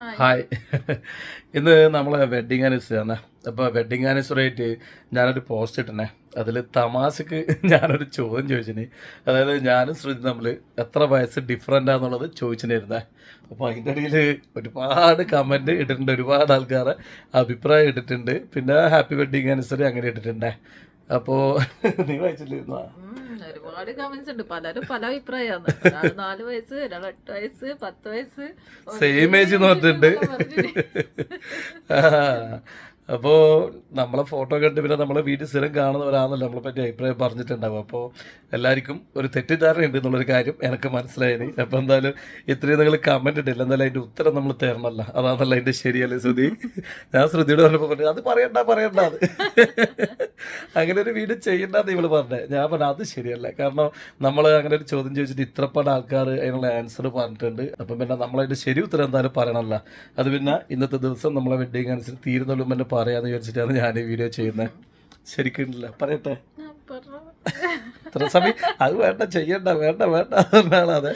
Hi. ഇന്ന് നമ്മളെ wedding anniversary ആണ്. അപ്പോൾ വെഡിങ് ആനിവേഴ്സറി ആയിട്ട് ഞാനൊരു പോസ്റ്റ് ഇട്ടണേ അതിൽ തമാശക്ക് ഞാനൊരു ചോദ്യം ചോദിച്ചിന്. അതായത് ഞാനും ശ്രുതി തമ്മിൽ എത്ര വയസ്സ് ഡിഫറന്റ് ആണെന്നുള്ളത് ചോദിച്ചിട്ടുണ്ടായിരുന്നേ അപ്പോൾ അതിന്റെ ഇടയിൽ ഒരുപാട് കമന്റ് ഇട്ടിട്ടുണ്ട്. ഒരുപാട് ആൾക്കാരെ അഭിപ്രായം ഇട്ടിട്ടുണ്ട്. പിന്നെ ഹാപ്പി വെഡിങ് ആനിവേഴ്സറി അങ്ങനെ ഇട്ടിട്ടുണ്ടേ. അപ്പോൾ നീ വായിച്ചിട്ടിരുന്നോ ഉം, ഒരുപാട് കമന്റ്സ് ഉണ്ട്. പലരും പല അഭിപ്രായമാണ്. നാല് വയസ്സ് ഒരാൾ എട്ട് വയസ്സ് പത്ത് വയസ്സ്. സെയിം ഏജ് പറഞ്ഞിട്ടുണ്ട് അപ്പോൾ നമ്മളെ ഫോട്ടോ കണ്ട് പിന്നെ നമ്മളെ വീഡിയോ സ്ഥിരം കാണുന്നവരാണല്ലോ നമ്മളെ പറ്റി അഭിപ്രായം പറഞ്ഞിട്ടുണ്ടാവും അപ്പോൾ എല്ലാവർക്കും ഒരു തെറ്റിദ്ധാരണ ഉണ്ട് എന്നുള്ളൊരു കാര്യം എനിക്ക് മനസ്സിലായി അപ്പോൾ എന്തായാലും ഇത്രയും നിങ്ങൾ കമന്റ് ഇട്ടില്ല. എന്തായാലും അതിന്റെ ഉത്തരം നമ്മൾ തരണമല്ല. അതാണല്ലോ അതിന്റെ ശരിയല്ലേ ശ്രുതി? ഞാൻ ശ്രുതിയോട് പറഞ്ഞപ്പോൾ പറഞ്ഞു അത് പറയണ്ട പറയണ്ട അത്. അങ്ങനെ ഒരു വീഡിയോ ചെയ്യണ്ടെന്ന് ഇവൾ പറഞ്ഞത് ഞാൻ പറഞ്ഞു അത് ശരിയല്ല. കാരണം നമ്മൾ അങ്ങനെ ഒരു ചോദ്യം ചോദിച്ചിട്ട് ഇത്രപ്പാട് ആൾക്കാർ അതിനുള്ള ആൻസർ പറഞ്ഞിട്ടുണ്ട്. അപ്പം പിന്നെ നമ്മളതിന്റെ ശരി ഉത്തരം എന്തായാലും പറയണമല്ല. അത് പിന്നെ ഇന്നത്തെ ദിവസം നമ്മളെ വെഡിങ് അനുസരിച്ച് തീരുന്നതിലും തന്നെ പറയാന്ന് വിചാരിച്ചിട്ടാണ് ഞാൻ ഈ വീഡിയോ ചെയ്യുന്നത് ശരിക്കും പറയട്ടെ. ഇത്ര സമയം അത് വേണ്ട ചെയ്യണ്ട വേണ്ട വേണ്ട എന്നാണത്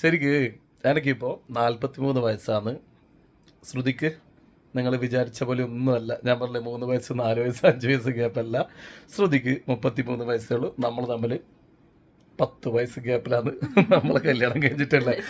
ശരിക്ക് എനിക്കിപ്പോൾ നാൽപ്പത്തി മൂന്ന് വയസ്സാണ്. ശ്രുതിക്ക് നിങ്ങൾ വിചാരിച്ച പോലെ ഒന്നുമല്ല. ഞാൻ പറഞ്ഞില്ലേ മൂന്ന് വയസ്സ് നാല് വയസ്സ് അഞ്ച് വയസ്സ് ഗ്യാപ്പല്ല ശ്രുതിക്ക് മുപ്പത്തി മൂന്ന് വയസ്സേ ഉള്ളൂ. നമ്മൾ തമ്മിൽ പത്ത് വയസ്സ് ഗ്യാപ്പിലാണ് നമ്മൾ കല്യാണം കഴിഞ്ഞിട്ടുള്ളത്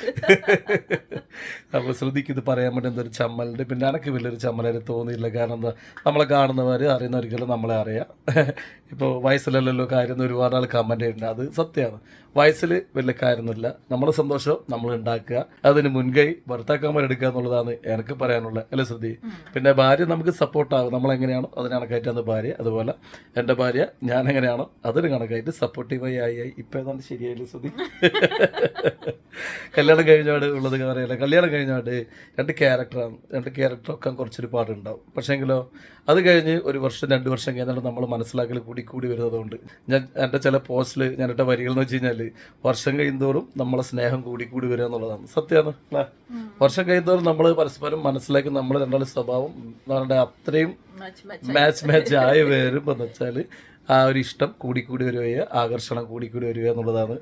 അപ്പോൾ ശ്രുതിക്ക് ഇത് പറയാൻ പറ്റുന്ന എന്തൊരു ചമ്മലിന്റെ പിന്നെ എനിക്ക് വലിയൊരു ചമ്മലായിട്ട് തോന്നിയില്ല കാരണം എന്താ നമ്മളെ കാണുന്നവർ ഒരിക്കലും നമ്മളെ അറിയാം. ഇപ്പോൾ വയസ്സിലല്ലല്ലോ കാര്യം ഒരുപാട് ആൾ കമന്റ് ചെയ്യുന്നുണ്ട് അത് സത്യമാണ്. വയസ്സിൽ വലിയ കാര്യമൊന്നുമില്ല. നമ്മുടെ സന്തോഷം നമ്മൾ ഉണ്ടാക്കുക. അതിന് മുൻകൈ ഭർത്താക്കന്മാർ എടുക്കുക എന്നുള്ളതാണ് എനിക്ക് പറയാനുള്ളത്. അല്ലേ ശ്രുതി? പിന്നെ ഭാര്യ നമുക്ക് സപ്പോർട്ടാകും നമ്മളെങ്ങനെയാണോ അതിന് കണക്കായിട്ടാണ് ഭാര്യ. അതുപോലെ എന്റെ ഭാര്യ ഞാൻ എങ്ങനെയാണോ അതിന് കണക്കായിട്ട് സപ്പോർട്ടീവായി ആയി ആയി ഇപ്പം ഏതാണ്ട് ശരിയായില്ലേ ശ്രുതി? കല്യാണം കഴിഞ്ഞാണ് ഉള്ളത് പറയല്ല? കല്യാണം കഴിഞ്ഞാട് രണ്ട് ക്യാരക്ടറാണ് രണ്ട് ക്യാരക്ടറൊക്കെ കുറച്ചൊരു പാടുണ്ടാവും. പക്ഷേങ്കിലോ അത് കഴിഞ്ഞ് ഒരു വർഷം രണ്ട് വർഷം കഴിഞ്ഞാൽ നമ്മൾ മനസ്സിലാക്കൽ കൂടി കൂടി വരുന്നതുകൊണ്ട്. ഞാൻ എന്റെ ചില പോസ്റ്റിൽ ഞാൻ എന്റെ വരികൾ എന്ന് വെച്ച് കഴിഞ്ഞാൽ വർഷം കഴിയുന്തോറും നമ്മളെ സ്നേഹം കൂടി കൂടി വരിക എന്നുള്ളതാണ്. സത്യമാണ് അല്ലേ? വർഷം കഴിയുന്തോറും നമ്മൾ പരസ്പരം മനസ്സിലാക്കി നമ്മൾ രണ്ടാളും സ്വഭാവം എന്ന് പറഞ്ഞാൽ അത്രയും മാച്ച് മാച്ച് ആയി വരുമ്പോൾ എന്ന് വെച്ചാൽ ആ ഒരു ഇഷ്ടം കൂടിക്കൂടി വരികയോ ആകർഷണം കൂടിക്കൂടി വരിക എന്നുള്ളതാണ്.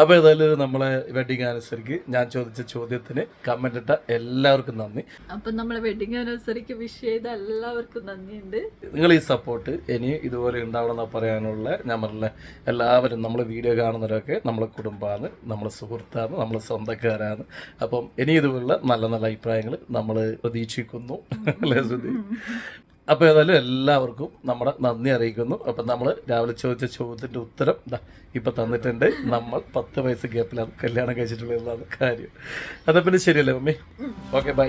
അപ്പോൾ ഏതായാലും നമ്മളെ വെഡിങ് ആനിവേഴ്സറിക്ക് ഞാൻ ചോദിച്ച ചോദ്യത്തിന് കമന്റ് ഇട്ട എല്ലാവർക്കും നന്ദി. അപ്പൊ നമ്മളെ വെഡിങ് ആനിവേഴ്സറിക്ക് വിഷ് ചെയ്ത എല്ലാവർക്കും നന്ദിയുണ്ട്. നിങ്ങൾ ഈ സപ്പോർട്ട് ഇനി ഇതുപോലെ ഉണ്ടാവണം എന്ന് പറയാനുള്ള ഞാൻ പറഞ്ഞ എല്ലാവരും നമ്മൾ വീഡിയോ കാണുന്നവരൊക്കെ നമ്മളെ കുടുംബമാണ് നമ്മളെ സുഹൃത്താണ് നമ്മളെ സ്വന്തക്കാരാണ് അപ്പം ഇനി ഇതുപോലുള്ള നല്ല നല്ല അഭിപ്രായങ്ങൾ നമ്മൾ പ്രതീക്ഷിക്കുന്നു. അല്ലേ ശ്രുതി അപ്പോൾ ഏതായാലും എല്ലാവർക്കും നമ്മുടെ നന്ദി അറിയിക്കുന്നു. അപ്പം നമ്മൾ രാവിലെ ചോദിച്ച ചോദ്യത്തിന്റെ ഉത്തരം ദാ ഇപ്പം തന്നിട്ടുണ്ട്. നമ്മൾ പത്ത് വയസ്സ് ഗ്യാപ്പിലാണ് കല്യാണം കഴിച്ചിട്ടുള്ളതാണ് കാര്യം. അത് പിന്നെ ശരിയല്ലേ മമ്മി? Okay bye